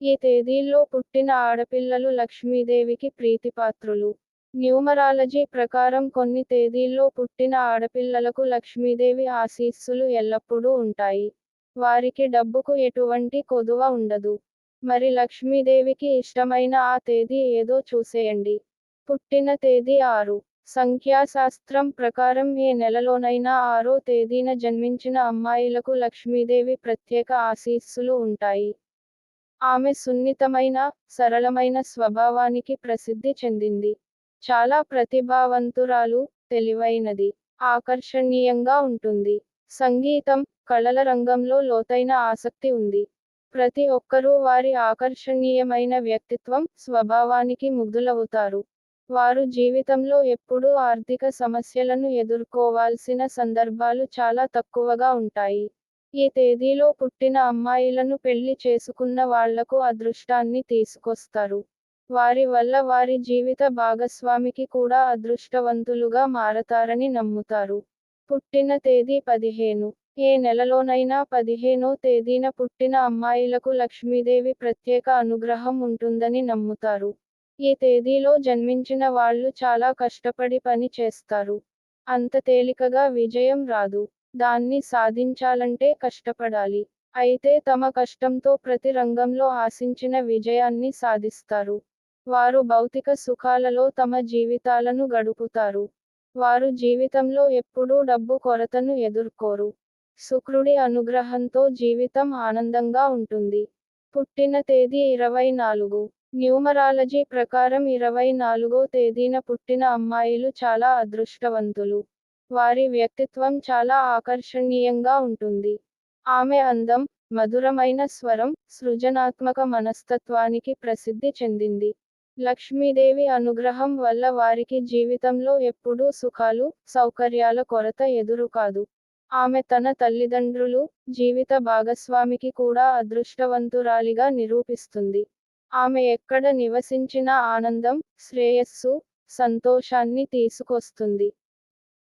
ఈ తేదీల్లో పుట్టిన ఆడపిల్లలు లక్ష్మీదేవికి ప్రీతిపాత్రులు. న్యూమరాలజీ ప్రకారం కొన్ని తేదీల్లో పుట్టిన ఆడపిల్లలకు లక్ష్మీదేవి ఆశీస్సులు ఎల్లప్పుడూ ఉంటాయి. వారికి డబ్బుకు ఎటువంటి కొదువ ఉండదు. మరి లక్ష్మీదేవికి ఇష్టమైన ఆ తేదీ ఏదో చూసేయండి. పుట్టిన తేదీ ఆరు. సంఖ్యాశాస్త్రం ప్రకారం ఏ నెలలోనైనా ఆరో తేదీన జన్మించిన అమ్మాయిలకు లక్ష్మీదేవి ప్రత్యేక ఆశీస్సులు ఉంటాయి. ఆమె సున్నితమైన సరళమైన స్వభావానికి ప్రసిద్ధి చెందింది. చాలా ప్రతిభావంతురాలు తెలివైనది ఆకర్షణీయంగా ఉంటుంది. సంగీతం కళల రంగంలో లోతైన ఆసక్తి ఉంది. ప్రతి ఒక్కరూ వారి ఆకర్షణీయమైన వ్యక్తిత్వం స్వభావానికి ముగ్ధులవుతారు. వారు జీవితంలో ఎప్పుడూ ఆర్థిక సమస్యలను ఎదుర్కోవాల్సిన సందర్భాలు చాలా తక్కువగా ఉంటాయి. ఈ తేదీలో పుట్టిన అమ్మాయిలను పెళ్ళి చేసుకున్న వాళ్ళకు అదృష్టాన్ని తీసుకొస్తారు. వారి వల్ల వారి జీవిత భాగస్వామికి కూడా అదృష్టవంతులుగా మారతారని నమ్ముతారు. పుట్టిన తేదీ పదిహేను. ఏ నెలలోనైనా పదిహేనో తేదీన పుట్టిన అమ్మాయిలకు లక్ష్మీదేవి ప్రత్యేక అనుగ్రహం ఉంటుందని నమ్ముతారు. ఈ తేదీలో జన్మించిన వాళ్ళు చాలా కష్టపడి పని చేస్తారు. అంత తేలికగా విజయం రాదు. దాన్ని సాధించాలంటే కష్టపడాలి. అయితే తమ కష్టంతో ప్రతి రంగంలో ఆశించిన విజయాన్ని సాధిస్తారు. వారు భౌతిక సుఖాలలో తమ జీవితాలను గడుపుతారు. వారు జీవితంలో ఎప్పుడూ డబ్బు కొరతను ఎదుర్కోరు. శుక్రుడి అనుగ్రహంతో జీవితం ఆనందంగా ఉంటుంది. పుట్టిన తేదీ ఇరవై నాలుగు. న్యూమరాలజీ ప్రకారం ఇరవై నాలుగో తేదీన పుట్టిన అమ్మాయిలు చాలా అదృష్టవంతులు. వారి వ్యక్తిత్వం చాలా ఆకర్షణీయంగా ఉంటుంది. ఆమె అందం మధురమైన స్వరం సృజనాత్మక మనస్తత్వానికి ప్రసిద్ధి చెందింది. లక్ష్మీదేవి అనుగ్రహం వల్ల వారికి జీవితంలో ఎప్పుడూ సుఖాలు సౌకర్యాల కొరత ఎదురు కాదు ఆమె తన తల్లిదండ్రులు జీవిత భాగస్వామికి కూడా అదృష్టవంతురాలిగా నిరూపిస్తుంది. ఆమె ఎక్కడ నివసించిన ఆనందం శ్రేయస్సు సంతోషాన్ని తీసుకొస్తుంది.